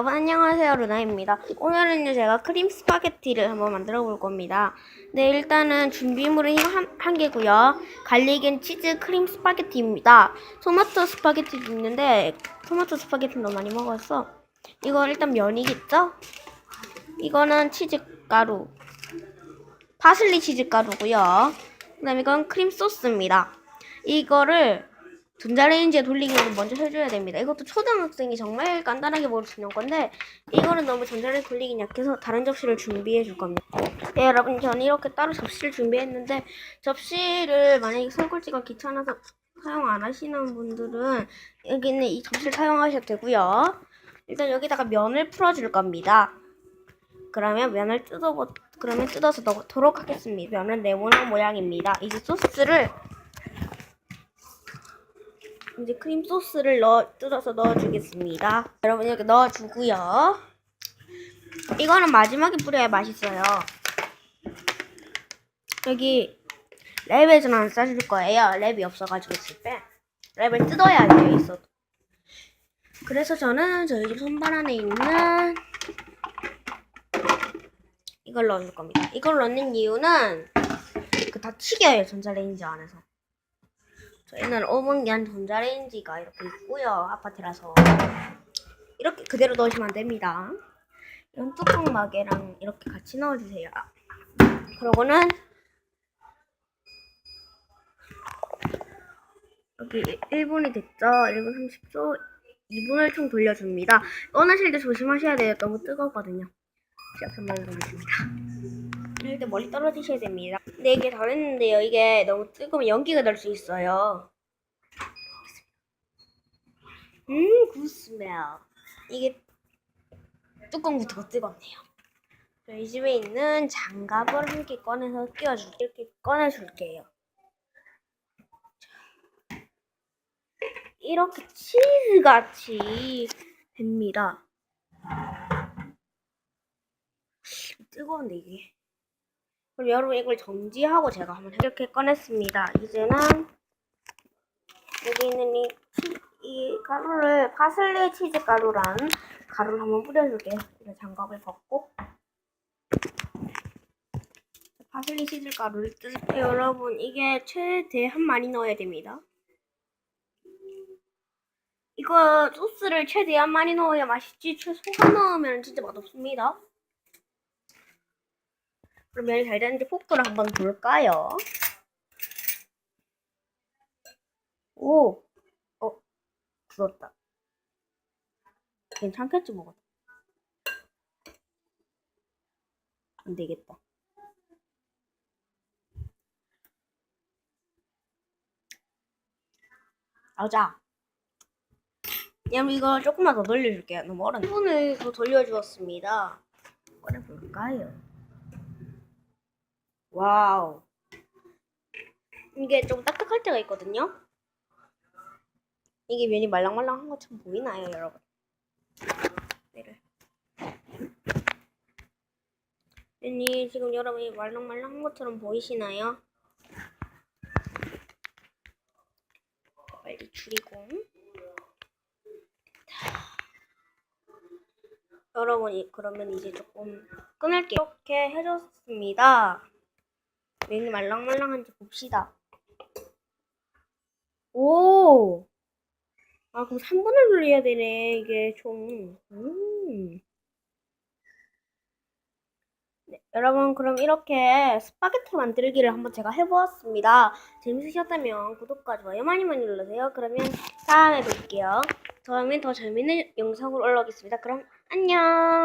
여러분 안녕하세요 루나입니다. 오늘은요 제가 크림 스파게티를 한번 만들어 볼 겁니다. 네 일단은 준비물은 한, 한 개고요. 갈릭 앤 치즈 크림 스파게티입니다. 토마토 스파게티도 있는데 토마토 스파게티 너무 많이 먹었어. 이거 일단 면이겠죠? 이거는 치즈 가루, 파슬리 치즈 가루고요. 그 다음에 이건 크림 소스입니다. 이거를 전자레인지에 돌리기 전에 먼저 해줘야 됩니다. 이것도 초등학생이 정말 간단하게 먹을 수 있는 건데 이거는 너무 전자레인지 돌리기 약해서 다른 접시를 준비해 줄 겁니다. 네 여러분 저는 이렇게 따로 접시를 준비했는데 접시를 만약에 설거지가 귀찮아서 사용 안 하시는 분들은 여기는 이 접시를 사용하셔도 되고요. 일단 여기다가 면을 풀어줄 겁니다. 그러면 면을 뜯어 그러면 뜯어서 넣도록 하겠습니다. 면은 네모난 모양입니다. 이제 소스를 이제 크림 소스를 넣어 뜯어서 넣어주겠습니다. 여러분 이렇게 넣어주고요. 이거는 마지막에 뿌려야 맛있어요. 여기 랩에서는 안 싸줄 거예요. 랩이 없어가지고 집에 랩을 뜯어야 돼요 있어도. 그래서 저는 저희 집 손발 안에 있는 이걸 넣어줄 겁니다. 이걸 넣는 이유는 그 다 튀겨요 전자레인지 안에서. 저희는 오븐간 전자레인지가 이렇게 있고요. 아파트라서 이렇게 그대로 넣으시면 안 됩니다. 이런 뚜껑 마개랑 이렇게 같이 넣어주세요. 그러고는 여기 1분이 됐죠? 1분 30초 2분을 총 돌려줍니다. 꺼내실 때 조심하셔야 돼요. 너무 뜨겁거든요. 시작 한번 해보겠습니다. 때 멀리 떨어지셔야 됩니다. 근데 이게 다 됐는데요. 이게 너무 뜨거우면 연기가 날 수 있어요. 음, 굿 스멜. 이게 뚜껑부터가 뜨겁네요. 저희 집에 있는 장갑을 함께 꺼내서 끼워줄게요. 이렇게 꺼내줄게요. 이렇게 치즈같이 됩니다. 뜨거운데 이게. 그럼 여러분 이걸 정지하고 제가 한번 이렇게 꺼냈습니다. 이제는 여기 있는 이, 치- 이 가루를 파슬리 치즈 가루란 가루를 한번 뿌려줄게요. 장갑을 벗고 파슬리 치즈 가루를 뜨 여러분 이게 최대한 많이 넣어야 됩니다. 이거 소스를 최대한 많이 넣어야 맛있지 최소한 넣으면 진짜 맛없습니다. 그럼 면이 잘 되는지 포크를 한번 볼까요? 오, 어, 굳었다. 괜찮겠지 뭐. 안 되겠다. 나오자. 여러분 이거 조금만 더 돌려줄게요. 너무 어렵네. 1분을 더 돌려주었습니다. 꺼내볼까요? 와우. 이게 좀 딱딱할 때가 있거든요. 이게 면이 말랑말랑한 것처럼 보이나요, 여러분? 얘를. 면이 지금 여러분이 말랑말랑한 것처럼 보이시나요? 빨리 줄이고. 여러분이 그러면 이제 조금 끊을게요. 이렇게 해줬습니다. 면이 말랑말랑한지 봅시다. 오! 아, 그럼 3분을 돌려야 되네, 이게 총. 음. 네, 여러분, 그럼 이렇게 스파게티 만들기를 한번 제가 해보았습니다. 재밌으셨다면 구독과 좋아요 많이 많이 눌러주세요. 그러면 다음에 뵐게요. 다음에 더 재밌는 영상으로 올라오겠습니다. 그럼 안녕!